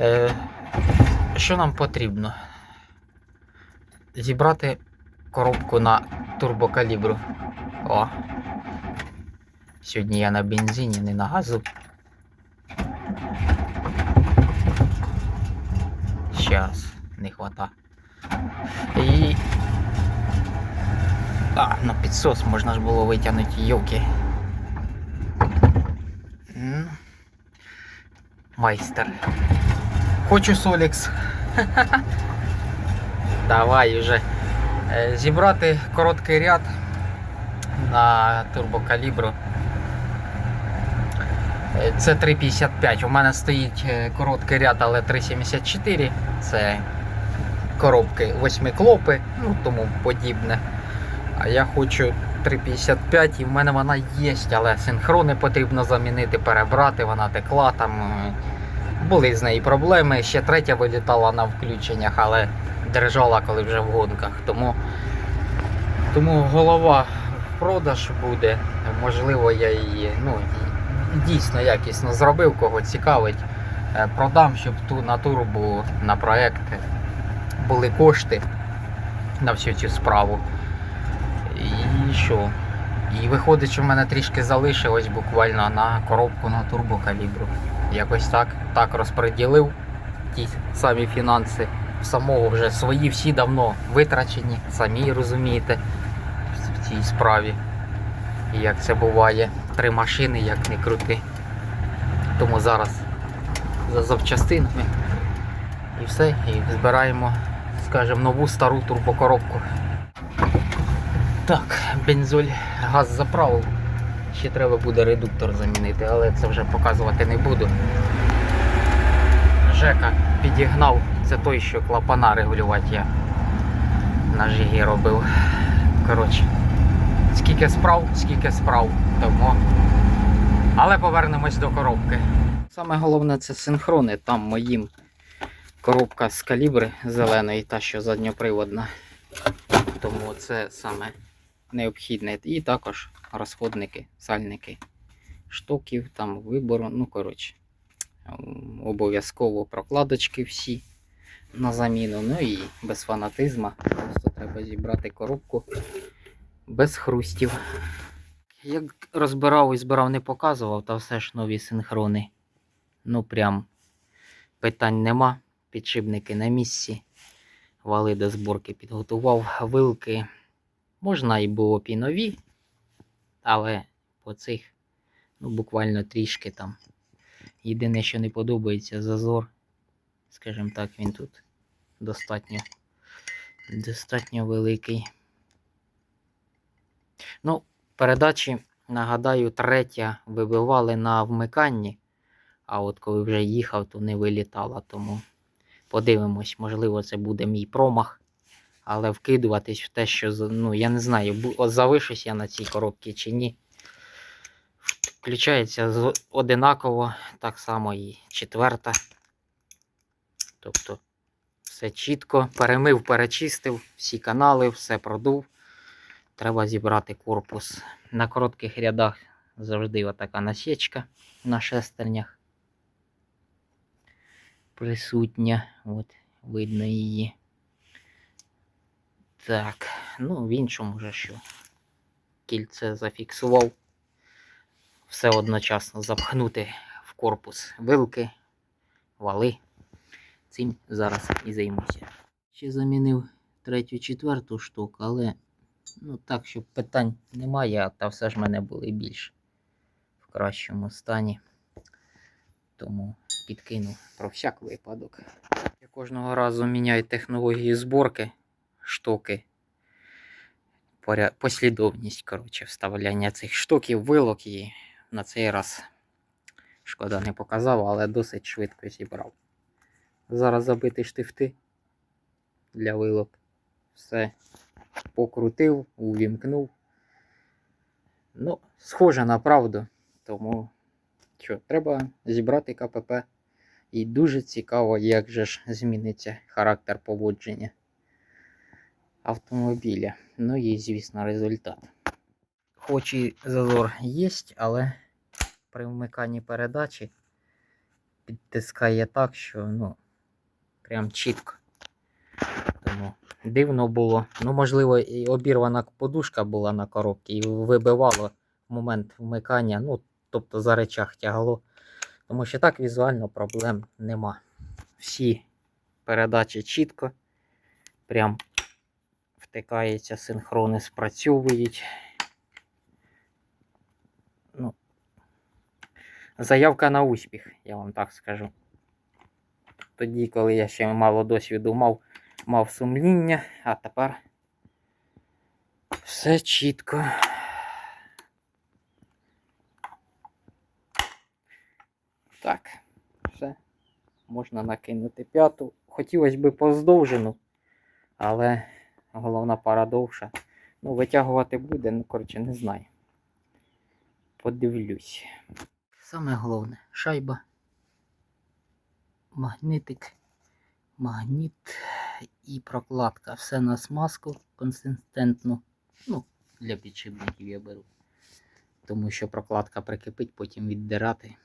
Е, що нам потрібно? Зібрати коробку на турбокалібру. О. Сьогодні я на бензині, не на газу. Щас, не хвата. І. А, на підсос можна ж було витягнути йоки. Майстер. Хочу Солікс. Давай уже. Е, Зібрати короткий ряд на турбокалібру. Е, Це 3,55. У мене стоїть е, короткий ряд, але 3,74. Це коробки восьмиклопи, ну тому подібне. А я хочу 3,55 і в мене вона є, але синхрони потрібно замінити, перебрати, вона текла там. Були з нею проблеми. Ще третя вилітала на включеннях, але держала, коли вже в гонках. Тому, тому голова в продаж буде. Можливо, я її ну, дійсно якісно зробив, кого цікавить. Е, Продам, щоб ту на турбу, на проект були кошти на всю цю справу. І що? І виходить, що в мене трішки залишилось буквально на коробку на турбокалібру. Якось так, так розподілив ті самі фінанси. Самого вже свої всі давно витрачені, самі розумієте, в цій справі. І як це буває, три машини, як не крути. Тому зараз за запчастинами і все, і збираємо, скажімо, нову стару турбокоробку. Так, бензоль, газ заправив. Ще треба буде редуктор замінити, але це вже показувати не буду. Жека підігнав, це той, що клапана регулювати я на жигі робив. Коротше, скільки справ, скільки справ. Тому. Але повернемось до коробки. Саме головне це синхрони. Там моїм коробка з калібри зеленої, та що задньоприводна. Тому це саме необхідне. І також розходники, сальники штоків, там вибору. Ну, коротше, обов'язково прокладочки всі на заміну. Ну і без фанатизма. Просто треба зібрати коробку без хрустів. Як розбирав і збирав, не показував, та все ж нові синхрони. Ну прям питань нема. Підшипники на місці. Вали до зборки підготував вилки. Можна і було б і нові, але по цих ну, буквально трішки там. Єдине, що не подобається, зазор. Скажімо так, він тут достатньо, достатньо великий. Ну, передачі, нагадаю, третя вибивали на вмиканні, а от коли вже їхав, то не вилітала. Тому подивимось, можливо, це буде мій промах. Але вкидуватись в те, що ну, я не знаю, залишусь я на цій коробці чи ні. Включається одинаково, так само і четверта. Тобто все чітко. Перемив, перечистив, всі канали, все продув. Треба зібрати корпус. На коротких рядах завжди отака насічка на шестернях. Присутня. От, видно її. Так, ну в іншому вже що. Кільце зафіксував. Все одночасно запхнути в корпус вилки, вали. Цим зараз і займуся. Ще замінив третю, четверту штуку, але ну так, щоб питань немає, та все ж в мене були більш в кращому стані. Тому підкинув про всяк випадок. Я кожного разу міняю технологію зборки штуки. Послідовність, коротше, вставляння цих штуків, вилок і на цей раз шкода не показав, але досить швидко зібрав. Зараз забити штифти для вилок. Все покрутив, увімкнув. Ну, схоже на правду. Тому що, треба зібрати КПП. І дуже цікаво, як же ж зміниться характер поводження автомобіля. Ну і, звісно, результат. Хоч і зазор є, але при вмиканні передачі підтискає так, що ну, прям чітко. Тому дивно було. Ну, можливо, і обірвана подушка була на коробці і вибивало в момент вмикання, ну, тобто за речах тягло. Тому що так візуально проблем нема. Всі передачі чітко, прям втикається, синхрони спрацьовують. Ну, заявка на успіх, я вам так скажу. Тоді, коли я ще мало досвіду мав, мав сумління, а тепер все чітко. Так, все. Можна накинути п'яту. Хотілося б поздовжену, але головна пара довша. Ну, витягувати буде, ну, коротше, не знаю. Подивлюсь. Саме головне шайба, магнитик, магніт і прокладка. Все на смазку консистентну. Ну, для підшипників я беру. Тому що прокладка прикипить, потім віддирати.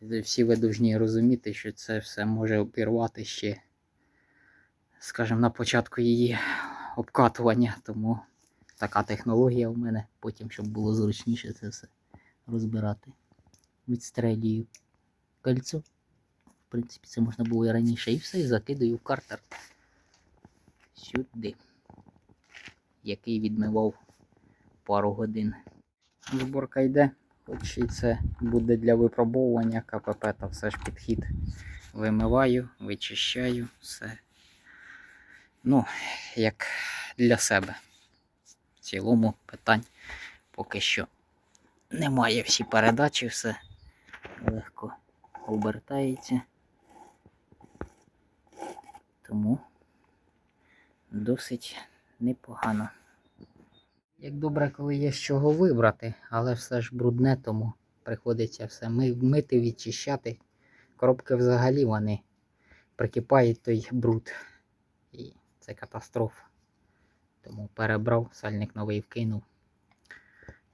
Всі ви повинні розуміти, що це все може обірвати ще, скажімо, на початку її обкатування. Тому така технологія в мене. Потім, щоб було зручніше це все розбирати. Відстрелюю кольцо. В принципі, це можна було і раніше. І все, і закидаю в картер сюди, який відмивав пару годин. Зборка йде, хоч і це буде для випробовування КПП, та все ж підхід. Вимиваю, вичищаю, все. Ну, як для себе. В цілому питань поки що немає всі передачі, все легко обертається. Тому досить непогано. Як добре, коли є з чого вибрати, але все ж брудне, тому приходиться все мити, відчищати. Коробки взагалі вони прикипають той бруд. Це катастрофа. Тому перебрав, сальник новий вкинув.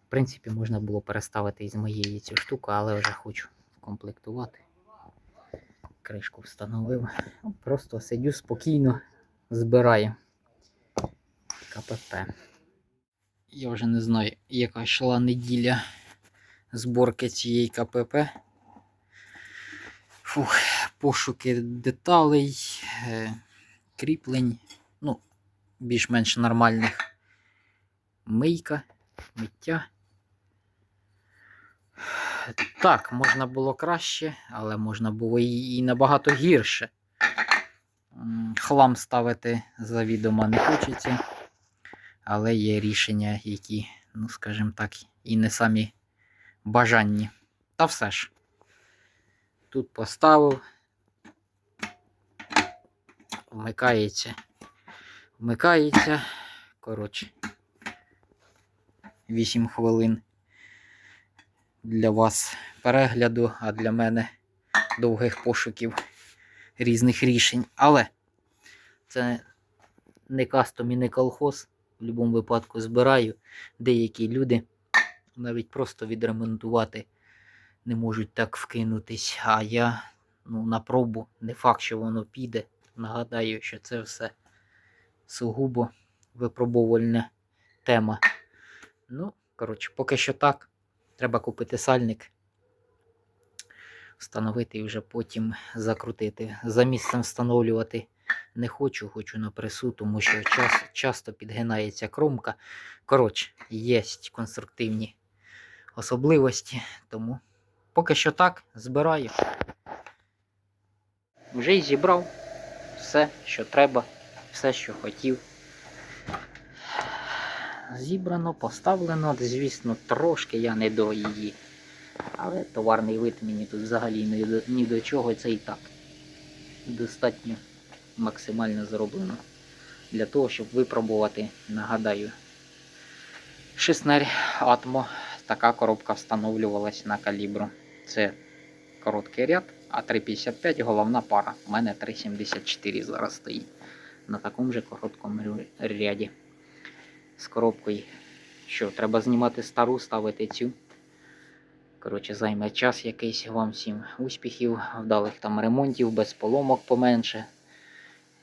В принципі, можна було переставити із моєї цю штуку, але вже хочу комплектувати. Кришку встановив. Просто сидю спокійно, збираю КПП. Я вже не знаю, яка йшла неділя зборки цієї КПП. Фух, пошуки деталей, е, кріплень, більш-менш нормальних. Мийка, миття. Так, можна було краще, але можна було і, набагато гірше. Хлам ставити завідомо не хочеться, але є рішення, які, ну, скажімо так, і не самі бажанні. Та все ж. Тут поставив. Вмикається. Вмикається. Коротше. 8 хвилин для вас перегляду, а для мене довгих пошуків різних рішень. Але це не кастом і не колхоз. В будь-якому випадку збираю. Деякі люди навіть просто відремонтувати не можуть так вкинутись. А я ну, на пробу, не факт, що воно піде. Нагадаю, що це все сугубо випробовувальна тема. Ну, коротше, поки що так. Треба купити сальник, встановити і вже потім закрутити. За місцем встановлювати не хочу, хочу на пресу, тому що час, часто підгинається кромка. Коротше, є конструктивні особливості, тому поки що так, збираю. Вже й зібрав все, що треба, все, що хотів. Зібрано, поставлено, звісно, трошки я не до її. Але товарний вид мені тут взагалі ні до, ні до чого, це і так. Достатньо максимально зроблено для того, щоб випробувати, нагадаю, шеснер Атмо. Така коробка встановлювалась на калібру. Це короткий ряд, а 3,55 головна пара. У мене 3,74 зараз стоїть на такому же короткому ряді. З коробкою. Що, треба знімати стару, ставити цю. Коротше, займе час якийсь вам всім успіхів, вдалих там ремонтів, без поломок поменше.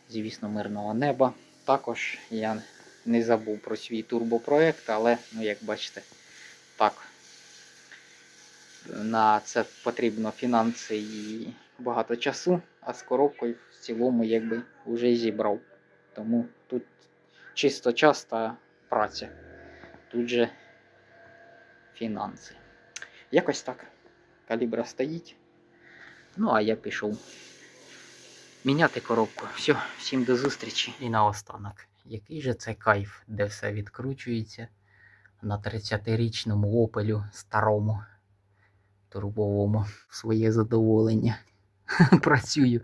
Звісно, мирного неба. Також я не забув про свій турбопроект, але, ну, як бачите, так. На це потрібно фінанси і багато часу, а з коробкою в цілому якби вже зібрав. Тому тут чисто час та праця. Тут же фінанси. Якось так. Калібра стоїть. Ну, а я пішов міняти коробку. Все, всім до зустрічі. І наостанок. Який же це кайф, де все відкручується на 30-річному опелю старому, турбовому своє задоволення. Працюю.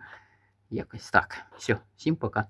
Якось так. Все, всім пока.